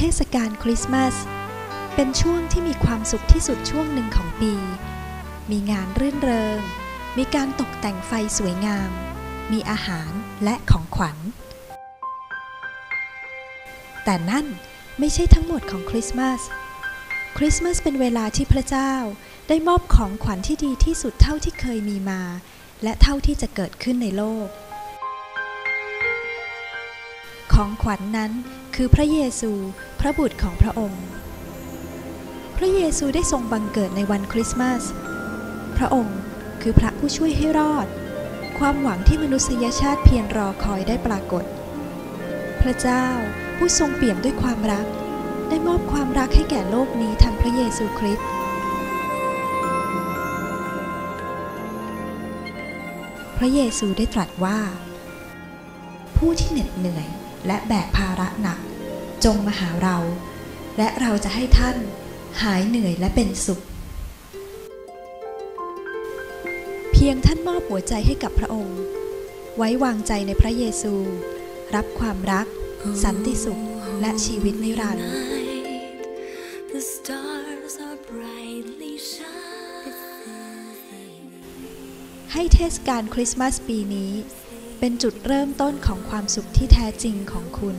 ทศกาลคริสต์มาส เป็นช่วงที่มีความสุขที่สุดช่วงหนึ่งของปี มีงานรื่นเริง มีการตกแต่งไฟสวยงาม มีอาหารและของขวัญ แต่นั่นไม่ใช่ทั้งหมดของคริสต์มาส คริสต์มาสเป็นเวลาที่พระเจ้าได้มอบของขวัญที่ดีที่สุดเท่าที่เคยมีมา และเท่าที่จะเกิดขึ้นในโลก ของขวัญนนั้นคือพระเยซู พระบุตรของพระองค์ พระเยซูได้ทรงบังเกิดในวันคริสต์มาส พระองค์คือพระผู้ช่วยให้รอด ความหวังที่มนุษยชาติเพียรรอคอยได้ปรากฏ พระเจ้าผู้ทรงเปี่ยมด้วยความรัก ได้มอบความรักให้แก่โลกนี้ทางพระเยซูคริสต์พระเยซูได้ตรัสว่า ผู้ที่เหน็ดเหนื่อย และแบกภาระหนัก จงมาหาเรา และเราจะให้ท่านหายเหนื่อยและเป็นสุข เพียงท่านมอบหัวใจให้กับพระองค์ ไว้วางใจในพระเยซู รับความรัก สันติสุขและชีวิตนิรันดร์ The stars are brightly shining. ให้เทศกาลคริสต์มาสปีนี้ เป็นจุดเริ่มต้นของความสุขที่แท้จริงของคุณ